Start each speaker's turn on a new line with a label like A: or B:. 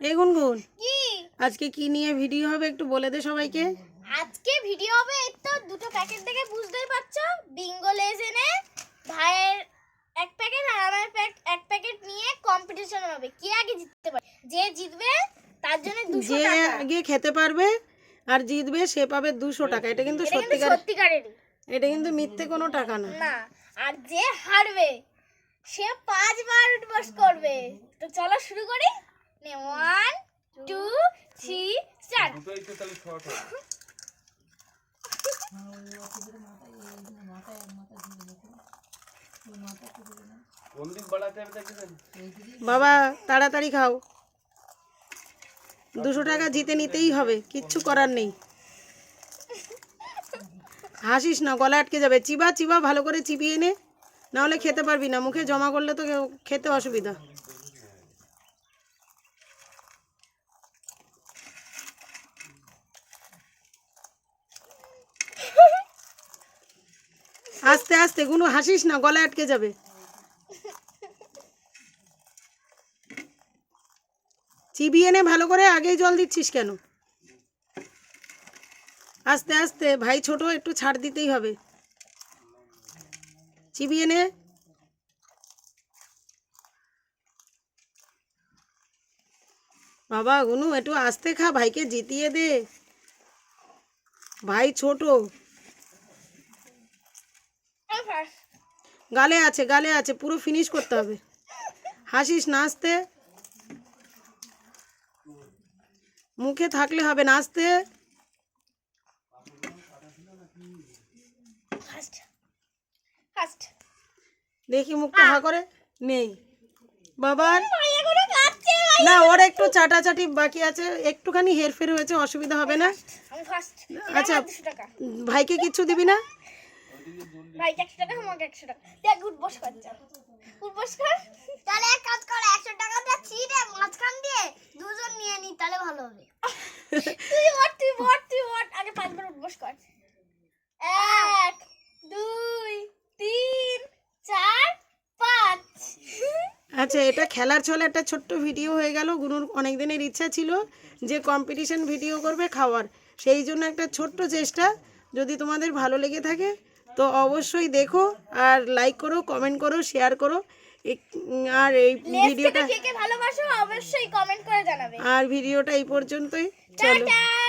A: এই গুনগুন
B: কি?
A: আজকে কি নিয়ে ভিডিও হবে একটু বলে দে সবাইকে।
B: আজকে ভিডিও হবে এই তো দুটো প্যাকেট দেখে বুঝতেই পারছ। বিঙ্গো লেজ এনে ভাইয়ের এক প্যাকেট আর আমার এক প্যাকেট নিয়ে কম্পিটিশন হবে। কে আগে জিততে পারে? যে জিতবে তার জন্য দুশো
A: যে
B: টাকা।
A: আগে খেতে পারবে আর জিতবে সে পাবে দুশো টাকা। এটা কিন্তু
B: এটা কিন্তু
A: সত্যিকার
B: সত্যিকারেরই।
A: এটা কিন্তু মিথ্যে কোনো টাকা না।
B: না আর যে হারবে সে পাঁচবার উঠবস করবে। তো চলো শুরু করি। নে ওয়ান টু থ্রি স্টার্ট
C: দেখেছেন
A: বাবা তাড়াতাড়ি খাও। দুশো টাকা জিতে নিতেই হবে কিচ্ছু করার নেই। হাসিস না গলা আটকে যাবে। চিবা চিবা ভালো করে চিবিয়ে নে। নাহলে খেতে পারবি না, মুখে জমা করলে তো খেতে অসুবিধা। আস্তে আস্তে কোনো হাসিস না গলা আটকে যাবে। চিবিয়ে নে ভালো করে আগেই জল দিচ্ছিস কেন? আস্তে আস্তে, ভাই ছোট, একটু ছাড় দিতেই হবে। চিবিয়ে নে। বাবা গুনু, একটু আস্তে খা, ভাইকে জিতিয়ে দে। ভাই ছোট। গালে আছে গালে আছে, পুরো ফিনিশ করতে হবে। হাসিস না আস্তে মুখে থাকলে হবে না আস্তে
B: ফার্স্ট
A: দেখি মুখটা হা করে নেই। বাবার না ওর একটু চাটাচাটি বাকি আছে একটুখানি হেরফের হয়েছে অসুবিধা হবে না। আচ্ছা।
B: আচ্ছা
A: ভাইকে কিচ্ছু দিবি না?
B: ভাই একশো টাকা আমাকে একশো টাকা। দেখ উঠবস করছে উঠবস কর তাহলে এক কাজ কর একশো টাকাটা ছিঁড়ে মাঝখান দিয়ে দুজন নিয়ে নি তাহলে ভালো হবে। তুই ওঠ তুই ওঠ তুই ওঠ। আগে পাঁচবার উঠবস কর। এক দুই
A: আচ্ছা এটা খেলার ছলে একটা ছোট্ট ভিডিও হয়ে গেল। গুনুর অনেক দিনের ইচ্ছা ছিল যে কম্পিটিশন ভিডিও করবে খাওয়ার। সেই জন্য একটা ছোট্ট চেষ্টা। যদি তোমাদের ভালো লেগে থাকে তো অবশ্যই দেখো আর লাইক করো কমেন্ট করো শেয়ার করো। আর এই ভিডিওটা
B: কে কে ভালোবাসো অবশ্যই কমেন্ট করে জানাবে।
A: আর ভিডিওটা এই পর্যন্তই। চলো।
B: টাটা